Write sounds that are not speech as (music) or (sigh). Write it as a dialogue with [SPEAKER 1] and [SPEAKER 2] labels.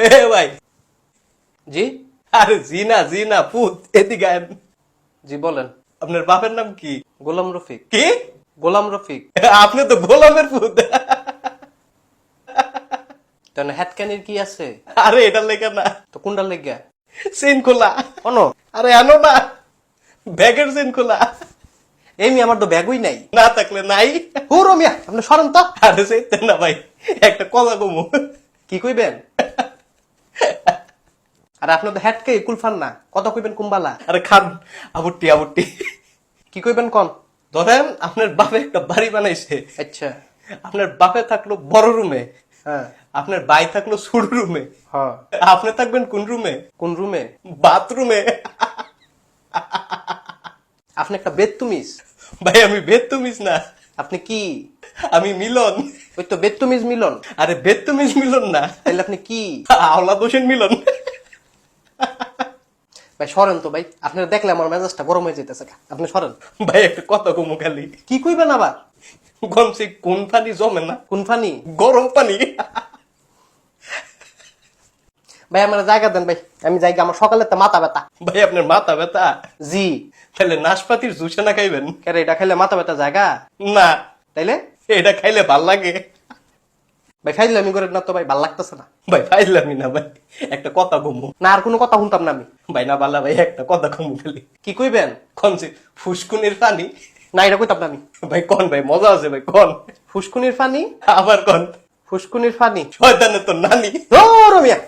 [SPEAKER 1] (laughs) হে ভাই।
[SPEAKER 2] জি?
[SPEAKER 1] আরে জি না জি না পুত এদিকে
[SPEAKER 2] জি বলেন।
[SPEAKER 1] আপনার বাপের নাম কি?
[SPEAKER 2] গোলাম রফিক।
[SPEAKER 1] কি?
[SPEAKER 2] গোলাম রফিক। (laughs)
[SPEAKER 1] আপনি তো গোলামের পুত। (laughs)
[SPEAKER 2] কেন হ্যাটকানির কি আছে?
[SPEAKER 1] আরে এটা লেখা না।
[SPEAKER 2] তো কোনটা লেগে?
[SPEAKER 1] চেন খোলা
[SPEAKER 2] অন?
[SPEAKER 1] আরে আনো না। ব্যাগের চেন খোলা
[SPEAKER 2] এমনি আমার তো ব্যাগই নাই।
[SPEAKER 1] না থাকলে নাই।
[SPEAKER 2] হুরো মিয়া আপনি সরেন তো?
[SPEAKER 1] আরে সেইতে না ভাই একটা কথা কমু
[SPEAKER 2] কি কইবেন? আর আপনার তো হ্যাটকে কুলফান না? কত কইবেন কুম্বালা?
[SPEAKER 1] আরে খান আবুটি আবুটি
[SPEAKER 2] কি কইবেন কোন?
[SPEAKER 1] ধরেন আপনার বাপে একটা বাড়ি বানাইছে।
[SPEAKER 2] আচ্ছা।
[SPEAKER 1] আপনার বাপে থাকল বড় রুমে।
[SPEAKER 2] হ্যাঁ।
[SPEAKER 1] আপনার ভাই থাকল ছোট রুমে।
[SPEAKER 2] হ্যাঁ।
[SPEAKER 1] আপনি থাকবেন কোন রুমে?
[SPEAKER 2] কোন রুমে?
[SPEAKER 1] বাথরুমে।
[SPEAKER 2] আপনি একটা বেদতুমিজ।
[SPEAKER 1] ভাই আমি বেদতুমিজ না।
[SPEAKER 2] আপনি কি?
[SPEAKER 1] আমি মিলন।
[SPEAKER 2] ওই তো বেদতুমিজ মিলন।
[SPEAKER 1] আরে বেদতুমিজ মিলন না।
[SPEAKER 2] তাহলে আপনি কি?
[SPEAKER 1] আওলা হোসেন মিলন।
[SPEAKER 2] ভাই সরেন তো ভাই। আপনার দেখলে আমার মেজাজটা গরম হয়ে যেতেছে আপনি সরেন।
[SPEAKER 1] ভাই একটা কথা কমু খালি।
[SPEAKER 2] কি কইবেন আবার?
[SPEAKER 1] গমছে কোন পানি জমে না?
[SPEAKER 2] কোন ফানি?
[SPEAKER 1] গরম পানি।
[SPEAKER 2] ভাই আমার জায়গা দেন ভাই। আমি জায়গা আমার সকালে তো মাথা ব্যথা।
[SPEAKER 1] ভাই আপনার মাথা ব্যথা?
[SPEAKER 2] জি।
[SPEAKER 1] তাহলে নাশপাতির জুসে না খাইবেন?
[SPEAKER 2] কেন এটা খাইলে মাথা ব্যথা জায়গা
[SPEAKER 1] না।
[SPEAKER 2] তাইলে?
[SPEAKER 1] এটা খাইলে ভালো লাগে।
[SPEAKER 2] ভাই ফাইল আমি করে না তো ভাই ভালো লাগতেছে না।
[SPEAKER 1] ভাই ফাইলামি না ভাই একটা কথা ঘুমো
[SPEAKER 2] না আর কোনো কথা শুনতাম না আমি।
[SPEAKER 1] ভাই না বাল্লা ভাই একটা কথা ঘুমো খালি।
[SPEAKER 2] কি কইবেন?
[SPEAKER 1] কোন যে ফুসকুনির পানি?
[SPEAKER 2] না এটা কইতাম না আমি।
[SPEAKER 1] ভাই কোন ভাই মজা আছে ভাই কোন?
[SPEAKER 2] ফুসকুনির পানি?
[SPEAKER 1] আবার কোন?
[SPEAKER 2] ফুসকুনির পানি?
[SPEAKER 1] শয়তানের তো নানি।
[SPEAKER 2] ও রমিয়া